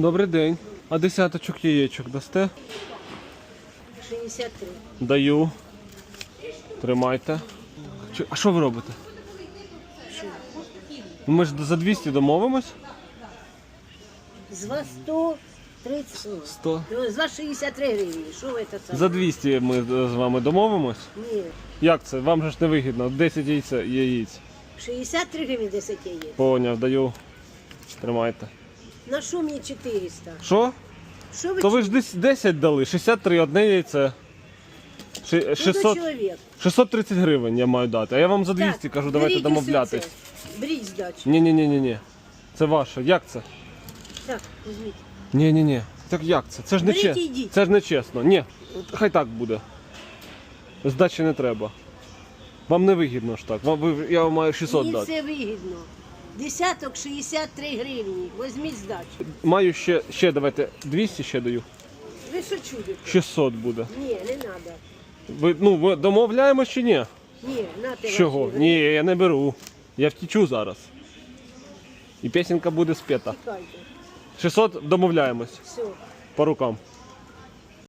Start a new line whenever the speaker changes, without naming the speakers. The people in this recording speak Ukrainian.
Добрий день. А десяточок яєчок дасте?
63.
Даю. Тримайте. Чи- А що ви робите? Ну, Ми ж за 200 домовимось?
З вас 130.
100.
З вас 63 гривні. Що ви це саме?
За 200 ми з вами домовимось.
Ні.
Як це? Вам же ж не вигідно. 10 яйця, яєць.
63 гривні 10 є.
Поняв, даю. Тримайте.
На що мені 400?
Що?
Що ви
То ви ж десь 10 дали, 63, одне яйце. Ши-
Ну,
600,
чоловік.
630 гривень я маю дати. А я вам за 200
Так,
кажу, давайте
беріть
домовлятись.
усе це. Беріть здачу.
Ні, ні, ні, ні, ні. Це ваше. Як це?
Так, візьміть.
Ні, ні, ні. Так як це? Це ж не
Беріть
чесно.
йдіть.
Це ж не чесно. Ні. Хай так буде. Здачі не треба. Вам не вигідно ж так. Вам, ви, я вам маю 600
Мені
дати.
все вигідно. Десяток 63 гривні. Візьміть здачу.
Маю ще, ще давайте 200 ще даю.
Ви що чудите?
600 буде.
Ні, не треба.
Ви, ну, ви домовляємось чи ні?
Ні, нате
Чого? Ні, я не беру. Я втічу зараз. І пісенька буде спета.
Чекайте.
600 домовляємось
Все.
по рукам.